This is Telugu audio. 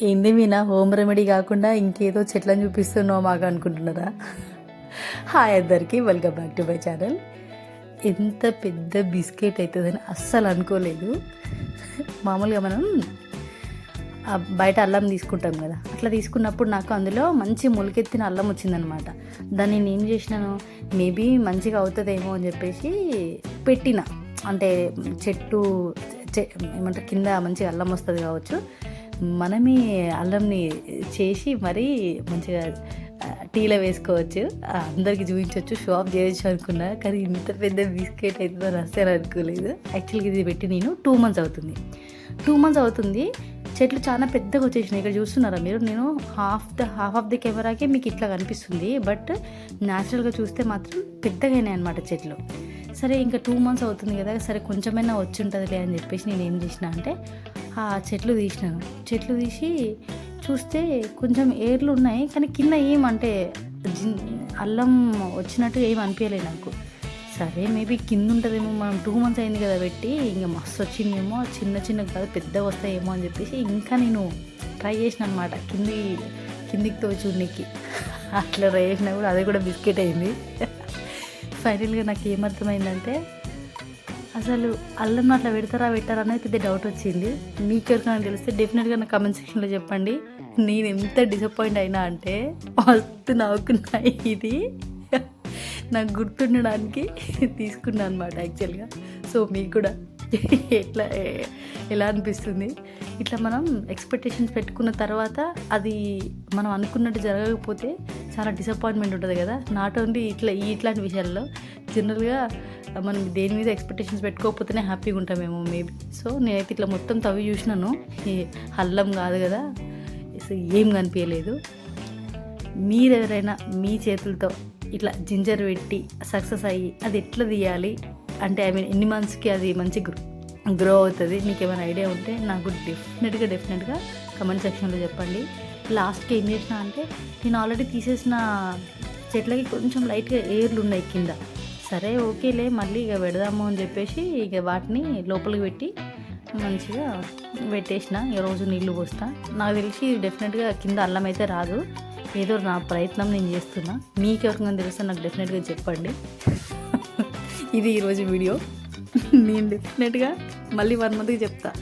ఏంది మీనా? హోమ్ రెమెడీ కాకుండా ఇంకేదో చెట్లను చూపిస్తున్నావు మాకు అనుకుంటున్నారా? హాయ్ అందరికీ welcome back to my channel ఎంత పెద్ద బిస్కెట్ అవుతుందని అస్సలు అనుకోలేదు. మామూలుగా మనం బయట అల్లం తీసుకుంటాం కదా అట్లా తీసుకున్నప్పుడు నాకు అందులో మంచి మొలకెత్తిన అల్లం వచ్చిందనమాట. దాన్ని నేను ఏం చేసినాను మేబీ మంచిగా అవుతుందేమో అని చెప్పేసి పెట్టిన. అంటే చెట్టు చె- ఏమంటారు కింద మంచిగా అల్లం వస్తుంది కావచ్చు. మనమే అల్లంని చేసి మరీ మంచిగా టీలో వేసుకోవచ్చు. అందరికి చూపించవచ్చు షాప్ చేయొచ్చు అనుకున్నా కానీ ఇంత పెద్ద బిస్కెట్ అవుతుందని అస్సలు అనుకోలేదు. యాక్చువల్గా ఇది పెట్టి నేను టూ మంత్స్ అవుతుంది. టూ మంత్స్ అవుతుంది. చెట్లు చాలా పెద్దగా వచ్చేసినాయి. ఇక్కడ చూస్తున్నారా మీరు? నేను half the half of the కెమెరాకే మీకు ఇట్లా కనిపిస్తుంది. బట్ న్యాచురల్గా చూస్తే మాత్రం పెద్దగానే అనమాట చెట్లు. సరే ఇంకా టూ మంత్స్ అవుతుంది కదా. సరే కొంచెమైనా వచ్చి ఉంటుందిలే అని చెప్పేసి నేను ఏం చేసిన అంటే ఆ చెట్లు తీసినాను చెట్లు తీసి చూస్తే కొంచెం ఏర్లు ఉన్నాయి కానీ కింద ఏమంటే అల్లం వచ్చినట్టు ఏం అనిపించలేదు నాకు. సరే మేబీ కింద ఉంటుందేమో మనం టూ మంత్స్ అయింది కదా పెట్టి ఇంకా మస్తు వచ్చిందేమో చిన్న చిన్న కాదు పెద్దగా వస్తాయేమో అని చెప్పేసి ఇంకా నేను ట్రై చేసిన అనమాట కింది కిందికి తోచి ఉన్నికి అట్లా ట్రై చేసినా కూడా అది కూడా బిస్కెట్ అయింది. ఫైనల్గా నాకు ఏమర్థమైందంటే అసలు అల్లం అట్లా పెడతారా పెట్టారా అనేది పెద్ద డౌట్ వచ్చింది. మీకు ఎవరికైనా తెలిస్తే డెఫినెట్గా నా కమెంట్ సెక్షన్లో చెప్పండి. నేను ఎంత డిసప్పాయింట్ అయినా అంటే మస్తు నవ్వుకున్నాయి ఇది నాకు గుర్తుండడానికి తీసుకున్నాను అనమాట యాక్చువల్గా సో మీకు కూడా ఎట్లా ఎలా అనిపిస్తుంది? ఇట్లా మనం ఎక్స్పెక్టేషన్స్ పెట్టుకున్న తర్వాత అది మనం అనుకున్నట్టు జరగకపోతే చాలా డిసప్పాయింట్మెంట్ ఉంటుంది కదా. నాట్ ఓన్లీ ఇట్లా ఈ ఇట్లాంటి విషయాల్లో జనరల్గా మనం దేని మీద ఎక్స్పెక్టేషన్స్ పెట్టుకోకపోతేనే హ్యాపీగా ఉంటామేమో మేబీ సో నేనైతే ఇట్లా మొత్తం తవ్వి చూసినాను. అల్లం కాదు కదా సో ఏం కనిపించలేదు. మీరు ఎవరైనా మీ చేతులతో ఇట్లా జింజర్ పెట్టి సక్సెస్ అయ్యి అది ఎట్లా తీయాలి? అంటే ఐ మీన్ ఎన్ని మంత్స్కి అది మంచి గ్రో గ్రో అవుతుంది? మీకు ఏమైనా ఐడియా ఉంటే నాకు డెఫినెట్గా డెఫినెట్గా కమెంట్ సెక్షన్లో చెప్పండి. లాస్ట్కి ఏం చేసిన అంటే నేను ఆల్రెడీ తీసేసిన చెట్లకి కొంచెం లైట్గా ఏర్లు ఉన్నాయి కింద. సరే ఓకేలే మళ్ళీ ఇక పెడదాము అని చెప్పేసి ఇక వాటిని లోపలికి పెట్టి మంచిగా పెట్టేసిన. ఈ రోజు నీళ్ళు పోస్తా. నాకు తెలిసి డెఫినెట్గా కింద అల్లం అయితే రాదు. ఏదో నా ప్రయత్నం నేను చేస్తున్నా. మీకు ఎవరికైనా తెలిస్తే నాకు డెఫినెట్గా చెప్పండి. ఇది ఈరోజు వీడియో. నేను డెఫినెట్గా మళ్ళీ వన్ మంత్కి చెప్తా.